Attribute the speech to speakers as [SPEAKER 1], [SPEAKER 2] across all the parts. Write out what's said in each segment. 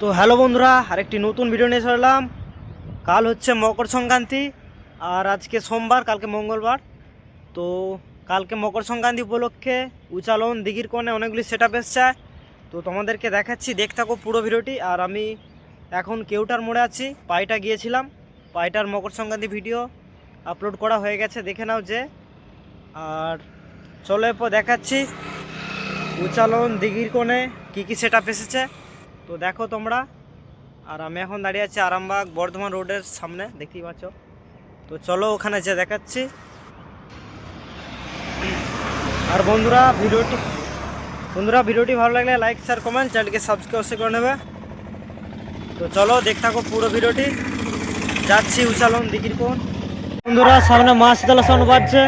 [SPEAKER 1] তো হ্যালো বন্ধুরা, আরেকটি নতুন ভিডিও নিয়ে চলে এলাম। কাল হচ্ছে মকর সংক্রান্তি, আর আজকে সোমবার, কালকে মঙ্গলবার। তো কালকে মকর সংক্রান্তি উপলক্ষে উচালন দিঘির কোণে অনেকগুলি সেট আপ এসছে। তো তোমাদেরকে দেখাচ্ছি দেখ থাকো পুরো ভিডিওটি আর আমি এখন কেউটার মোড়ে আছি, পাইটা গিয়েছিলাম। পাইটার মকর সংক্রান্তি ভিডিও আপলোড করা হয়ে গেছে, দেখে নাও যে। আর চলো এরপর দেখাচ্ছি উচালন দিঘির কোণে কী কী সেট আপ এসেছে। তো দেখো তোমরা, আর আমি এখন দাঁড়িয়ে আছি আরামবাগ বর্ধমান রোডের সামনে, দেখতেই পাচ্ছ। তো চলো ওখানে যে দেখাচ্ছি। আর বন্ধুরা, ভিডিওটি বন্ধুরা, ভিডিওটি ভালো লাগলে লাইক শেয়ার কমেন্ট চ্যানেলকে সাবস্ক্রাইব করে নেবে। তো চলো দেখতে থাকো পুরো ভিডিওটি। যাচ্ছি উচালন দিঘির কোন বন্ধুরা, সামনে মাছ দলা সাউন্ড বাজছে।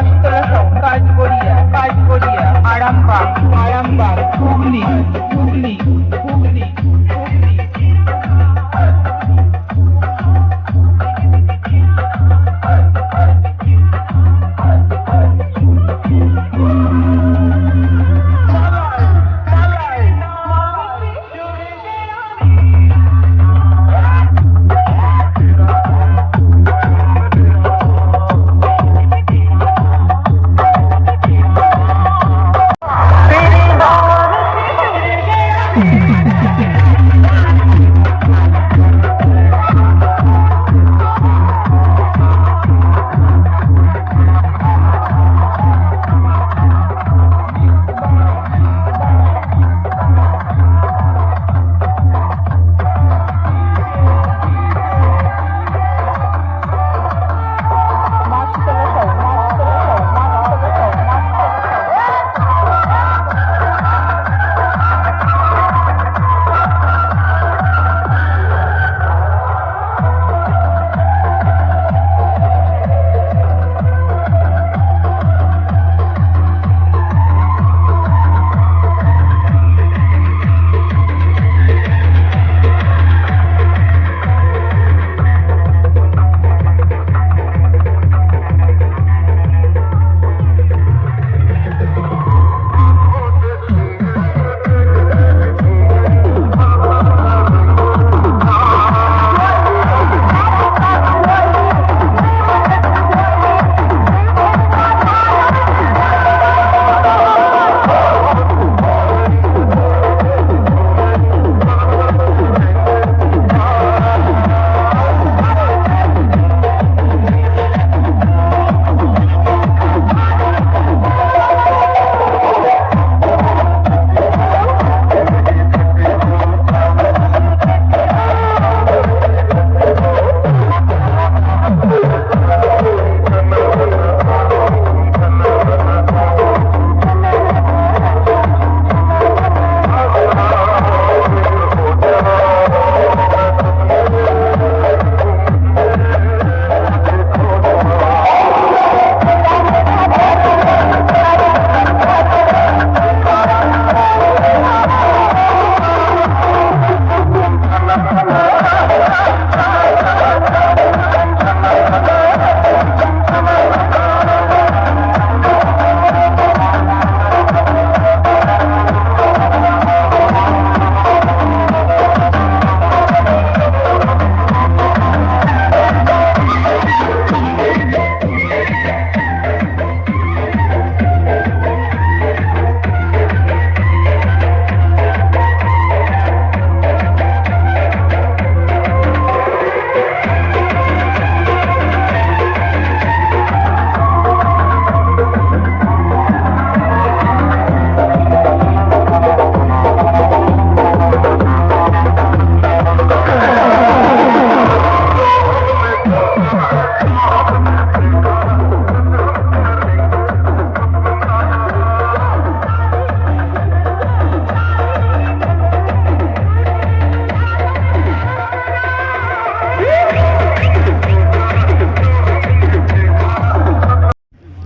[SPEAKER 2] আশ্চর্য কাজগড়িয়া কাজগড়িয়া আরামবাগ আরামবাগ। হুগলি হুগলি হুগলি।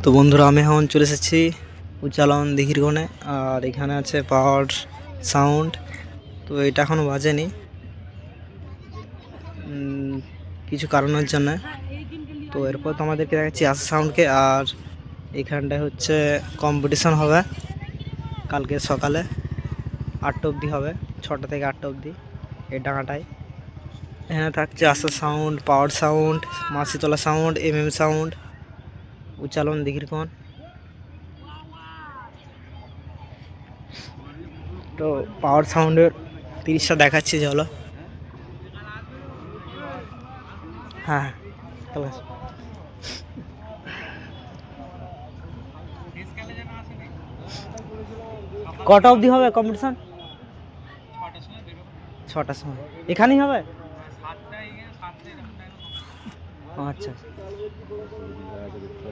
[SPEAKER 1] তো বন্ধুরা, আমি এখন চলে এসেছি উচ্চালন দিঘির কোণে আর এখানে আছে পাওয়ার সাউন্ড। তো এটা এখনও বাজেনি। কিছু কারণের জন্য। তো এরপর তো আমাদেরকে দেখাচ্ছি আসা সাউন্ডকে আর এখানটায় হচ্ছে কম্পিটিশন হবে। কালকে সকালে আটটা অবধি হবে, ছটা থেকে আটটা অবধি এই ডাঙাটায়। এখানে থাকছে Asha sound power sound Masitala sound M M sound Uchchalan দিঘির কোণ। তো পাওয়ার সাউন্ডের তিরিশটা দেখাচ্ছি, চলো। হ্যাঁ। কটা অবধি হবে কম্পিটিশন ছটার সময়। এখানেই হবে? আচ্ছা।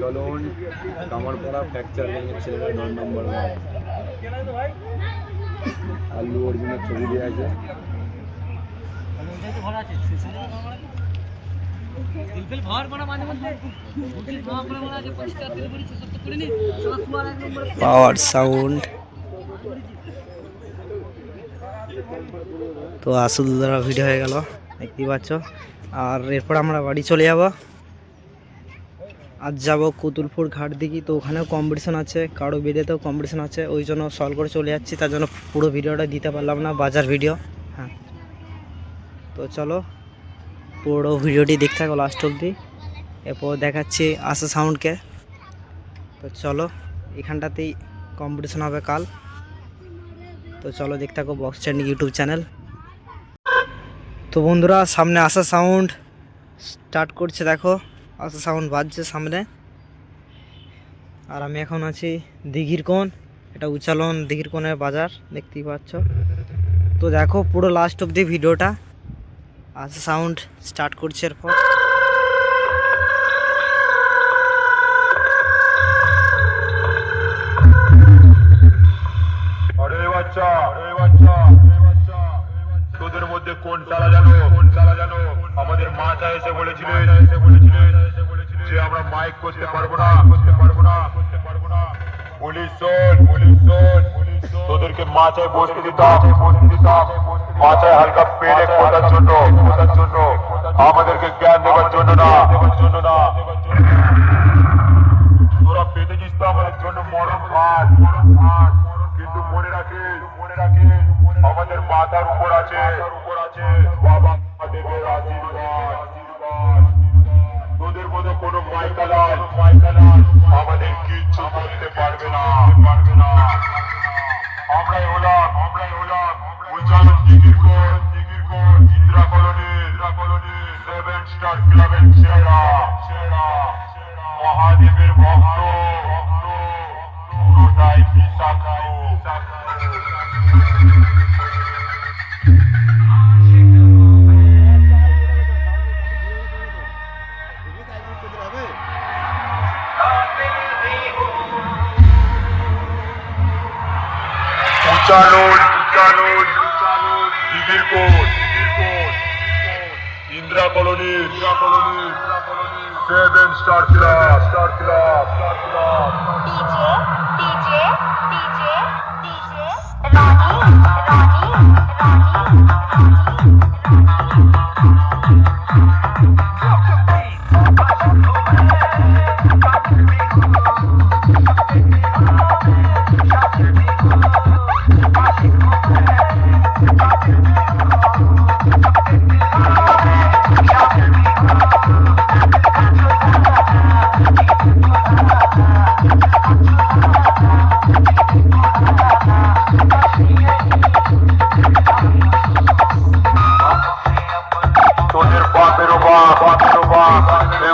[SPEAKER 3] চলুন কামারপাড়া ফ্র্যাকচার ভেঙে ছেলেরা নয় নম্বর আল্লু অর্জুনের ছবি দেওয়া আছে।
[SPEAKER 1] Power sound. তো আসাদুল্লাহ ভিডিও হয়ে গেল, দেখতেই পাচ্ছ। আর এরপর আমরা বাড়ি চলে যাব। আজ যাব কুতুলপুর ঘাট দিঘি, তো ওখানেও কম্পিটিশন আছে, কারও বেদেতেও কম্পিটিশন আছে, ওই জন্য সলভ করে চলে যাচ্ছি, তার জন্য পুরো ভিডিওটা দিতে পারলাম না, বাজার ভিডিও হ্যাঁ। তো চলো, পুরো ভিডিওটি দেখতে থাকো লাস্ট অবধি। এরপর দেখাচ্ছি আসা সাউন্ডকে তো চলো, এখানটাতেই কম্পিটিশন হবে কাল। তো চলো দেখতে থাকো বক্স ট্রেন্ডিং ইউটিউব চ্যানেল তো বন্ধুরা, সামনে আসা সাউন্ড স্টার্ট করছে, দেখো। আসা সাউন্ড বাজছে সামনে। আর আমি এখন আছি দিঘির কোণ, এটা উচ্চালন দিঘির কোণের বাজার, দেখতেই পাচ্ছ। তো দেখো, পুরো লাস্ট অবধি ভিডিওটা। আসা সাউন্ড স্টার্ট করছে এরপর।
[SPEAKER 4] তোদের মধ্যে কোন চালা জানো? কোন চালা জানো? আমাদের মাথা এসে বলেছিলেন এসে বলেছিলেন যে আমরা মাইক করতে পারব না। করতে পারব না করতে পারব না পুলিশ পুলিশ তোদেরকে মাথায় বসতে দিতাম। বসতে দিতাম মাথায় হালকা পেরে খোঁজার জন্য খোঁজার জন্য। আমাদেরকে জ্ঞান দেওয়ার জন্য না। দেওয়ার জন্য না তোরা পেতেছিস তো আমাদের জন্য মরম ভাত মরম ভাত কিন্তু আমাদের মাথার উপর আছে। বাবা দেবের আশীর্বাদ তোদের কোনো আমাদের কিচ্ছু করতে পারবে না। পারবে না আমরাই হলাম আমরাই হলাম দিঘির কোণ Indira colony colony, seven star ক্লাবের সেরা, মহাদেবের ভক্ত ভক্ত। উচালন উচালন উচালন দিঘির কোণ দিঘির colony Indira colony Indira colony Seven Star Club. Star Club. Star Club.
[SPEAKER 2] DJ, DJ, DJ, DJ. Ronnie, Ronnie, Ronnie,
[SPEAKER 4] Ronnie.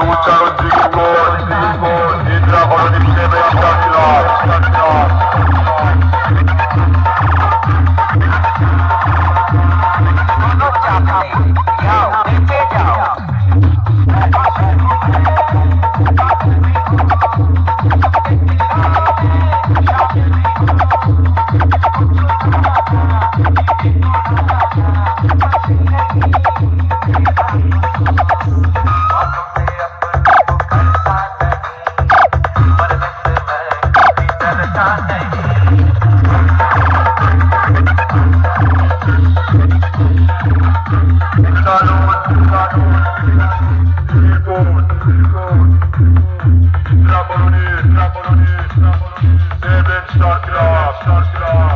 [SPEAKER 4] um tchau. Starcraft, Starcraft.